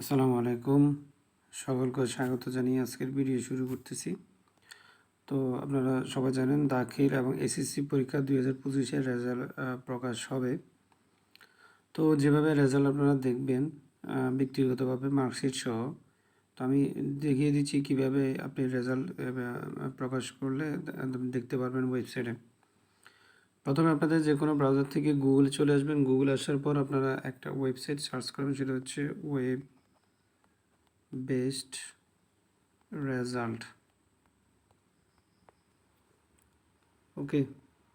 আসসালামু আলাইকুম। সকলকে স্বাগত জানিয়ে আজকের ভিডিও শুরু করতেছি। তো আপনারা সবাই জানেন দাখিল এবং এসএসসি পরীক্ষা দুই হাজার পঁচিশের রেজাল্ট প্রকাশ হবে। তো যেভাবে রেজাল্ট আপনারা দেখবেন ব্যক্তিগতভাবে মার্কশিট সহ, তো আমি দেখিয়ে দিচ্ছি কীভাবে আপনি রেজাল্ট প্রকাশ করলে দেখতে পারবেন ওয়েবসাইটে। প্রথমে আপনাদের যে কোনো ব্রাউজার থেকে গুগল চলে আসবেন। গুগল আসার পর আপনারা একটা ওয়েবসাইট সার্চ করবেন, সেটা হচ্ছে ওয়েব বেস্ট রেজাল্ট ওকে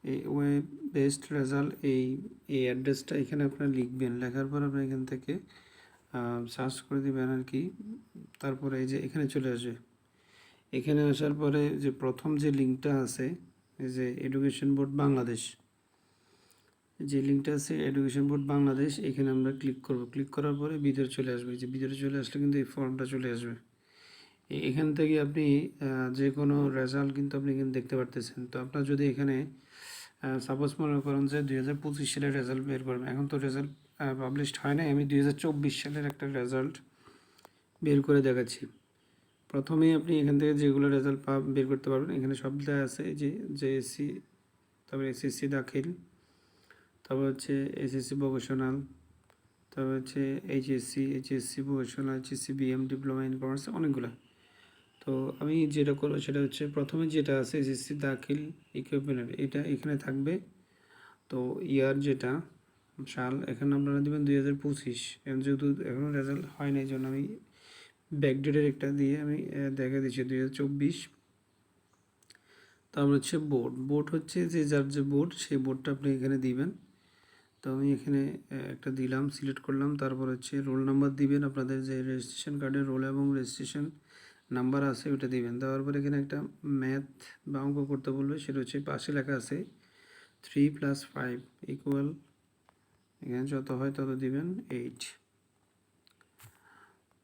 এই ওয়েব বেস্ট রেজাল্ট এই এই অ্যাড্রেসটা এখানে আপনারা লিখবেন। লেখার পর আপনি এখান থেকে সার্চ করে দিবেন আর কি। তারপরে এই যে এখানে চলে আসবে। এখানে আসার পরে যে প্রথম যে লিঙ্কটা আছে, এই যে এডুকেশন বোর্ড বাংলাদেশ যে লিঙ্কটা আছে এডুকেশন বোর্ড বাংলাদেশ এখানে আমরা ক্লিক করব। ক্লিক করার পরে ভিতরে চলে আসবে। যে ভিতরে চলে আসলে কিন্তু এই ফর্মটা চলে আসবে। এখান থেকে আপনি যে কোনো রেজাল্ট কিন্তু আপনি কিন্তু দেখতে পারতেছেন। তো আপনার যদি এখানে সাপোজ মনে করেন যে দুই হাজার পঁচিশ সালের রেজাল্ট বের করবেন এখন তো রেজাল্ট পাবলিশড হয় নাই। আমি দুই হাজার চব্বিশ সালের একটা রেজাল্ট বের করে দেখাচ্ছি। প্রথমেই আপনি এখান থেকে যেগুলো রেজাল্ট পা বের করতে পারবেন, এখানে সব দেওয়া আছে। যে জেএসসি তারপরে এসএসসি দাখিল। তারপর হচ্ছে এসএসসি ভোকেশনাল তারপর হচ্ছে HSC HSC vocational HSC BM diploma in commerce অনেকগুলো। তো আমি যেটা করব সেটা হচ্ছে প্রথমে যেটা আছে এসএসসি দাখিল ইকুইপমেন্ট এটা এখানে থাকবে। তো ইয়ার যেটা, সাল, এখানে আপনারা দেবেন দুই হাজার পঁচিশ। যেহেতু এখনও রেজাল্ট হয় না এই জন্য আমি ব্যাকডেটের একটা দিয়ে আমি দেখা দিচ্ছি দুই হাজার চব্বিশ। তারপর হচ্ছে বোর্ড বোর্ড হচ্ছে যে যার যে বোর্ড সেই বোর্ডটা আপনি এখানে দিবেন। তো আমি এখানে একটা দিলাম, সিলেক্ট করলাম। তারপর হচ্ছে রোল নাম্বার দিবেন আপনাদের যে রেজিস্ট্রেশন কার্ডের রোল এবং রেজিস্ট্রেশন নাম্বার আছে ওটা দিবেন। দেওয়ার পরে এখানে একটা ম্যাথ বা অঙ্ক করতে বলবে, সেটা হচ্ছে পাশে লেখা আছে থ্রি প্লাস ফাইভ ইকুয়াল এখানে যত হয় তত দিবেন এইট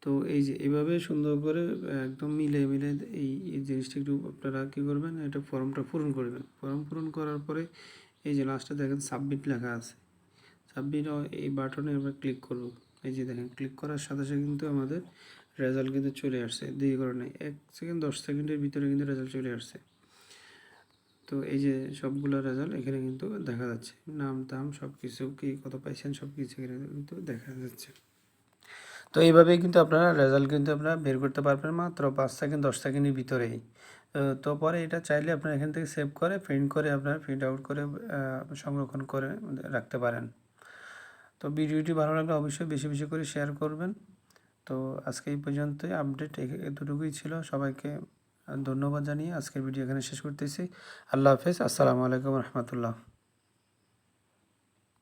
তো এই যে এইভাবে সুন্দর করে একদম মিলে মিলে এই জিনিসটা একটু আপনারা কী করবেন, এটা ফর্মটা পূরণ করবেন। ফর্ম পূরণ করার পরে এই যে লাস্টে দেখেন সাবমিট লেখা আছে। সাবমিট এই বাটনে আমরা ক্লিক করব। এই যে দেখেন ক্লিক করার সাথে সাথে কিন্তু আমাদের রেজাল্ট কিন্তু চলে আসছে। দুই কারণে এক সেকেন্ড দশ সেকেন্ডের ভিতরে কিন্তু রেজাল্ট চলে আসছে। তো এই যে সবগুলো রেজাল্ট এখানে কিন্তু দেখা যাচ্ছে। নাম টাম সব কিছু কি, কত পাইছেন সব কিছু এখানে কিন্তু দেখা যাচ্ছে। তো এইভাবেই কিন্তু আপনারা রেজাল্ট কিন্তু আপনারা বের করতে পারবেন মাত্র পাঁচ সেকেন্ড দশ সেকেন্ডের ভিতরেই। তো পরে এটা চাইলে আপনারা এখান থেকে সেভ করে প্রিন্ট করে আপনারা প্রিন্ট আউট করে সংরক্ষণ করে রাখতে পারেন। তো ভিডিওটি ভালো লাগলে অবশ্যই বেশি বেশি করে শেয়ার করবেন। তো আজকে এই পর্যন্তই আপডেট এতটুকুই ছিল। সবাইকে ধন্যবাদ জানিয়ে আজকের ভিডিও এখানে শেষ করতেছি। আল্লাহ হাফেজ, আসসালামু আলাইকুম রহমতুল্লাহ।